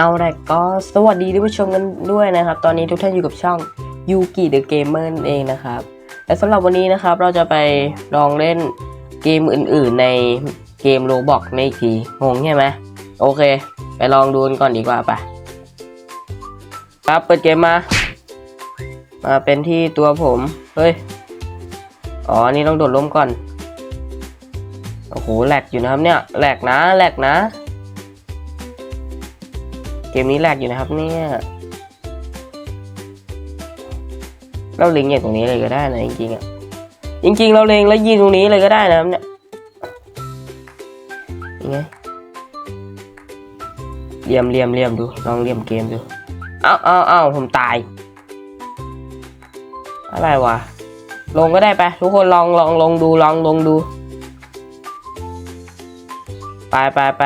เอาละก็สวัสดีท่านผู้ชมกันด้วยนะครับ ตอนนี้ทุกท่านอยู่กับช่องยูกิเดอะเกมเมอร์เองนะครับ และสำหรับวันนี้นะครับเราจะไปลองเล่นเกมอื่น ๆ ในเกมโรบอกในอีกทีงงใช่ไหมโอเค ไปลองดูกันก่อนดีกว่าไปครับเปิดเกมมา มาเป็นที่ตัวผม เฮ้ย อ๋อนี่ต้องโดดร่มก่อน โอ้โหแหลกอยู่นะครับเนี่ยแหลกนะแหลกนะ มนี้แหลกอยู่นะครับเนี่ยเราเล็งอย่างตรงนี้เลยก็ได้นะจริงๆอะจริง ๆ เราเล็งแล้วยิงตรงนี้เลยก็ได้นะครับเนี่ยยังไงเลี่ยมเลี่ยมเลี่ยมดูลองเลี่ยมเกมดูเอ้าเอ้าเอ้าผมตาย อะไรวะลงก็ได้ไปทุกคนลองลองลงดูลองลงดู ไปไปไป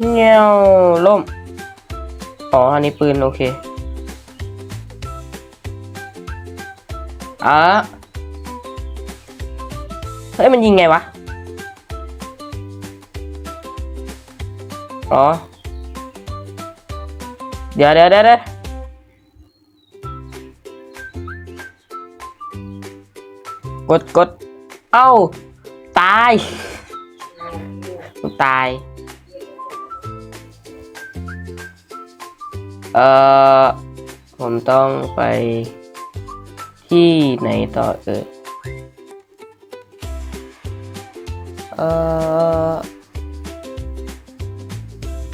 เงี้ยวล่ม อ๋อ อันนี้ปืน โอเคอะเฮ้ย มันยิงไงวะ อ๋อ เดี๋ยวเดี๋ยวเดี๋ยวเดี๋ยวกดกด เอ้า ตาย ตาย เอ่อ ผมต้องไปที่ไหนต่อเอ่ยเอ่อ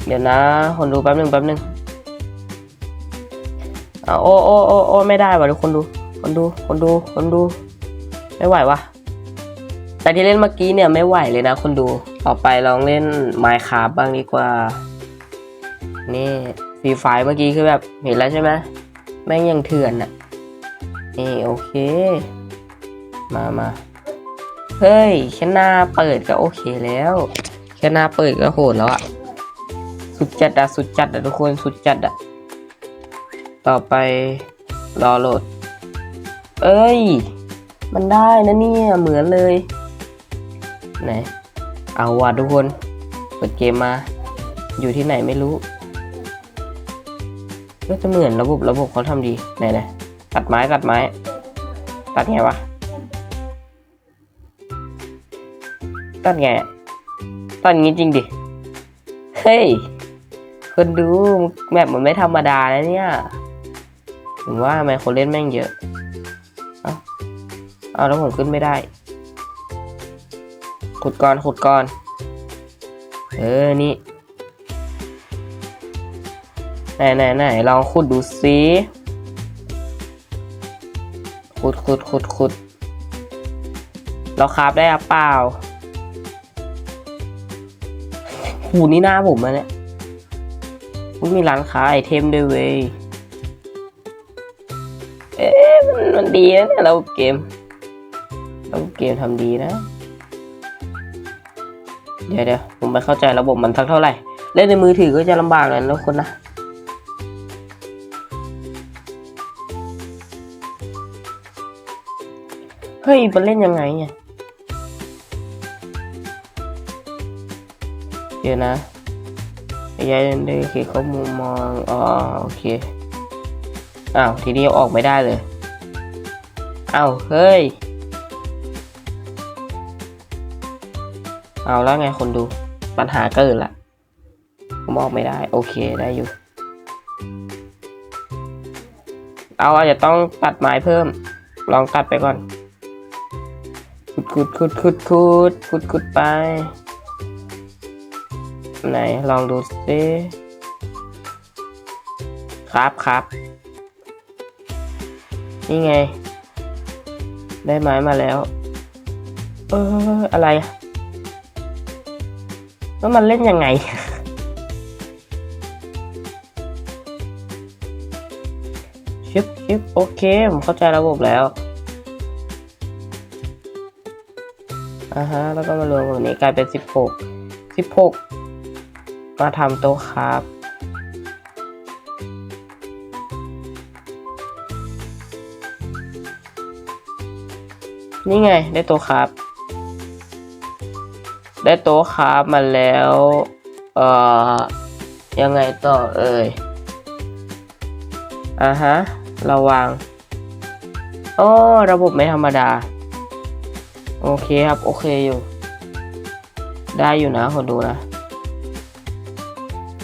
เดี๋ยวนะคนดูแป๊บหนึ่งแป๊บหนึ่งอ่าโอ้โอ้โอ้โอ้ไม่ได้ว่ะทุกคนดูคนดูคนดูคนดู ไม่ไหววะแต่ที่เล่นเมื่อกี้เนี่ยไม่ไหวเลยนะคนดู ต่อไปลองเล่น Minecraft บ้างดีกว่า นี่ ฟรีไฟเมื่อกี้คือแบบเห็นแล้วใช่ไหมแม่งยังเถื่อนอะนี่โอเค มามาเฮ้ยแค่หน้าเปิดก็โอเคแล้วแค่หน้าเปิดก็โหดแล้วอะสุดจัดอะสุดจัดอะทุกคนสุดจัดอะต่อไปรอโหลด เอ้ย มันได้นะเนี่ยเหมือนเลยไหนเอาว่ะทุกคน เปิดเกมมา อยู่ที่ไหนไม่รู้ ก็จะเหมือนระบบระบบเขาทำดีไหนไหนตัดไม้ตัดไม้ ตัดไงวะ ตัดไงตัดงี้จริงดิ เฮ้ย คนดูแบบมันไม่ธรรมดานะเนี่ยถึงว่าทำไมคนเล่นแม่งเยอะ เอ้าเอาแล้วผมขึ้นไม่ได้ ขุดก่อนขุดก่อน เออ นี่ ไหนไหนไหนลองขุดดูสิขุดขุดขุดขุดเราคราฟได้หรือเปล่าหูนี่หน้าผมอะเนี่ยอุ๊ยมีร้านค้าไอเทมด้วยเว้ย เอ๊ะมันมันดีนะเนี่ยเราเกม เราเกมทำดีนะ เดี๋ยวเดี๋ยวผมไม่เข้าใจระบบมันสักเท่าไหร่ เล่นในมือถือก็จะลำบากหน่อยนะทุกคนนะ เฮ้ยมันเล่นยังไงเนี่ยเดี๋ยวนะยายได้เขียนข้อมูลมองอ๋อโอเค อ้าว ทีนี้อออกไม่ได้เลย อ้าว เฮ้ย เอาแล้วไงคนดู ปัญหาเกิดละผมออกไม่ได้ โอเคได้อยู่ เอาอาจจะต้องตัดไม้เพิ่ม ลองตัดไปก่อน ขุดขุดขุดขุดขุดขุดขุดไป ไหน ลองดูสิครับครับ นี่ไง ได้ไม้มาแล้ว เออ อะไรแล้วมันเล่นยังไง ชิปชิปโอเค ผมเข้าใจระบบแล้ว อ่าฮะ แล้วก็มารวมกับนี้กลายเป็นสิบหกสิบหกมาทำโต๊ะครับนี่ไง ได้โต๊ะครับ ได้โต๊ะครับมาแล้ว เอ่อ ยังไงต่อเอ่ยอ่าฮะ ระวังอ๋อระบบไม่ธรรมดา โอเคครับ โอเคอยู่ ได้อยู่นะคนดูนะ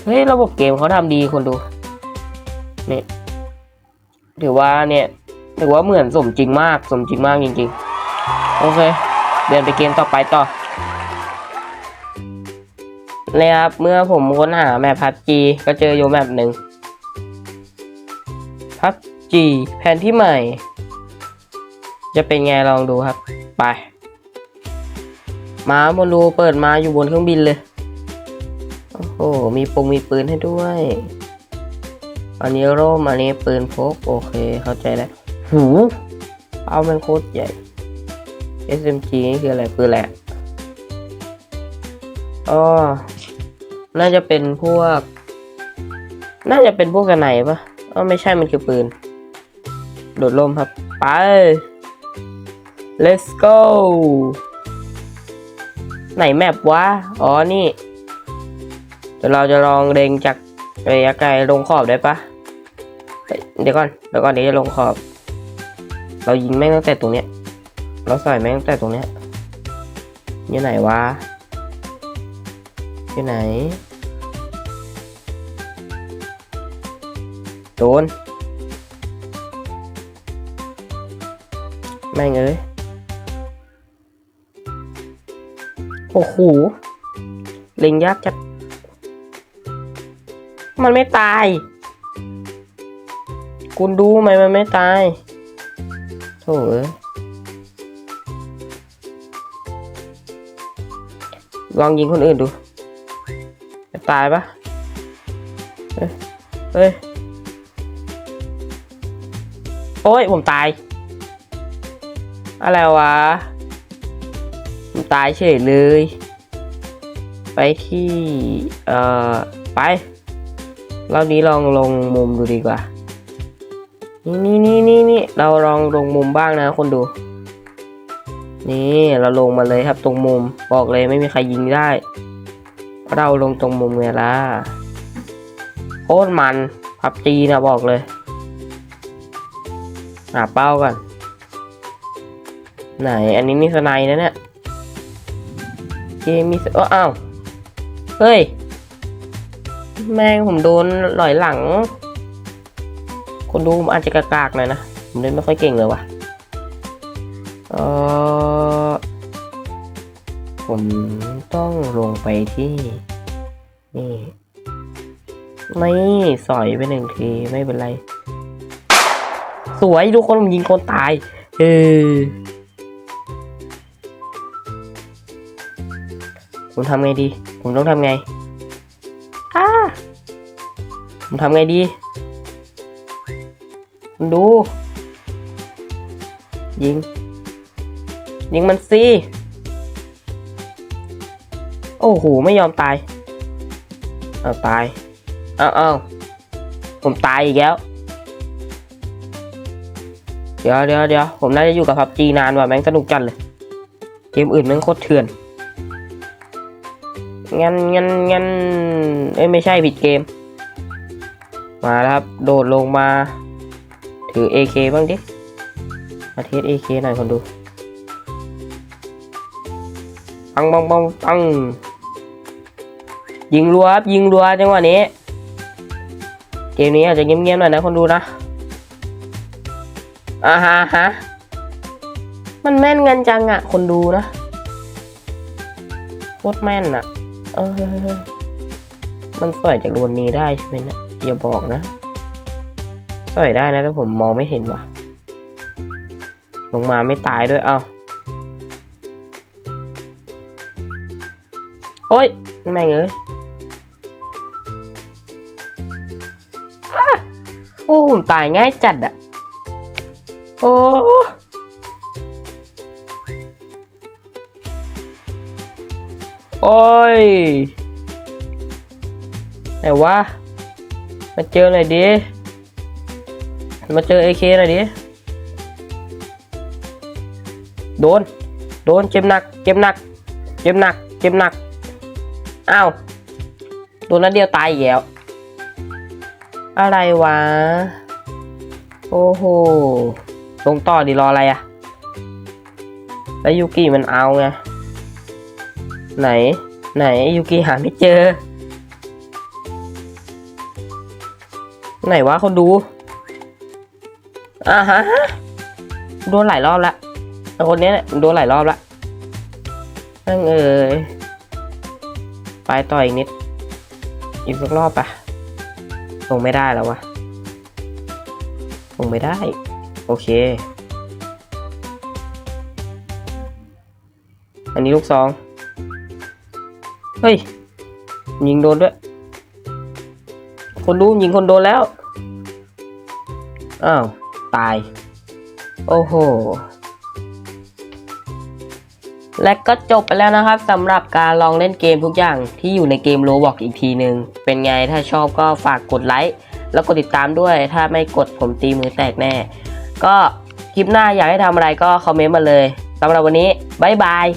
เฮ้ย ระบบเกมเขาทำดีคนดูนี่ถือว่าเนี่ย ถือว่าเหมือนสมจริงมาก สมจริงมากจริงๆ โอเค เดินไปเกมต่อไปต่อเลยครับ เมื่อผมค้นหาแมปพับจีก็เจออยู่แมปหนึ่งพับจีแผนที่ใหม่ จะเป็นไงลองดูครับ ไป มาบนดูเปิดมาอยู่บนเครื่องบินเลย โอ้โห มีปงมีปืนให้ด้วย อันนี้ร่มอันนี้ปืนพก โอเค เข้าใจแล้ว หูเอามันโคตรใหญ่ SMG นี่คืออะไรปืนแหละอ๋อน่าจะเป็นพวก น่าจะเป็นพวกกันไหนปะอ๋อไม่ใช่มันคือปืน โดดร่มครับ ไป let's go ไหนแมปวะ อ๋อ นี่เดี๋ยวเราจะลองเล็งจากระยะไกลลงขอบได้ปะเดี๋ยวก่อน เดี๋ยวก่อนเดี๋ยวจะลงขอบ เรายิงแม่งตั้งแต่ตรงเนี้ย เราใส่แม่งตั้งแต่ตรงเนี้ยอยู่ไหนวะอยู่ไหน โดน แม่งเอ้ย อ้โหเล็งยากจัด มันไม่ตาย คุณดูไหมมันไม่ตายโถ่เอ้ยลองยิงคนอื่นดูจะตายปะเฮ้ยเฮ้ย โอ้ย ผมตาย อะไรวะ ตายเฉยเลย ไปที่ เอ่อ ไปรอบนี้ลองลงมุมดูดีกว่า นี่นี่นี่นี่เราลองลงมุมบ้างนะคนดู นี่เราลงมาเลยครับตรงมุม บอกเลยไม่มีใครยิงได้เพราะเราลงตรงมุมไงล่ะโคตรมันพับจีนะบอกเลย หาเป้าก่อนไหน อันนี้นี่สไนนะเนี่ย มมีเอ้ออ้าวเฮ้ย แม่งผมโดนหลอยหลัง คนดูผมอาจจะกากๆหน่อยนะ ผมเล่นไม่ค่อยเก่งเลยว่ะเออผมต้องลงไปที่ นี่ ไม่สอยไปหนึ่งทีไม่เป็นไร สวยทุกคนผมยิงคนตาย เออ ผมทำไงดี ผมต้องทำไงอ้าผมทำไงดี ดู ยิง ยิงมันสิ โอ้โห ไม่ยอมตาย เอาตาย เอาเอาผมตายอีกแล้ว เดี๋ยวเดี๋ยวเดี๋ยวผมน่าจะอยู่กับพับจีนานว่ะแม่งสนุกจัดเลย เกมอื่นแม่งโคตรเถื่อน งั้นงั้นงั้นเอ้ยไม่ใช่ผิดเกม มาแล้วครับ โดดลงมา ถือ AK บ้างดิมาเทส AK หน่อยคนดูปังปังปังปังยิงรัวครับยิงรัวจังหวะนี้เกมนี้อาจจะเงียบๆหน่อยนะคนดูนะอ่าฮะฮะมันแม่นกันจังอะคนดูนะโคตรแม่นอะ เออมันสวยจากดวนนี้ได้ใช่ไหมนะอย่าบอกนะสวยได้นะแต่ผมมองไม่เห็นว่ะ ลงมาไม่ตายด้วย เอ้าโอ้ยแม่งเอ้ยโอ้ผมตายง่ายจัดอะโอ้ โอ้ยไหนวะ มาเจอหน่อยดิ มาเจอ AK หน่อยดิ โดน โดน เจ็บหนัก เจ็บหนัก เจ็บหนัก เจ็บหนัก อ้าว โดนนัดเดียวตายอีกแล้ว อะไรวะ โอ้โห ลงต่อดีรออะไรอะแล้วยูกิมันเอาไง ไหน ไหนยูกิหาไม่เจอ ไหนวะคนดูอ่าฮะโดนหลายรอบละคนนี้เนี่ยโดนหลายรอบละนั่งเอ่ยไปต่ออีกนิด อีกสักรอบปะลงไม่ได้แล้ววะลงไม่ได้ โอเค อันนี้ลูกซอง เฮ้ย ยิงโดนด้วย คนดูยิงคนโดนแล้ว อ้าว ตาย โอ้โห และก็จบไปแล้วนะครับสำหรับการลองเล่นเกมทุกอย่างที่อยู่ในเกมโ o บอกอีกทีหนึ่งเป็นไงถ้าชอบก็ฝากกดไลค์แล้วกดติดตามด้วย ถ้าไม่กดผมตีมือแตกแน่ ก็คลิปหน้าอยากให้ทำอะไรก็คอมเมนต์มาเลยสำหรับวันนี้ บ๊ายบาย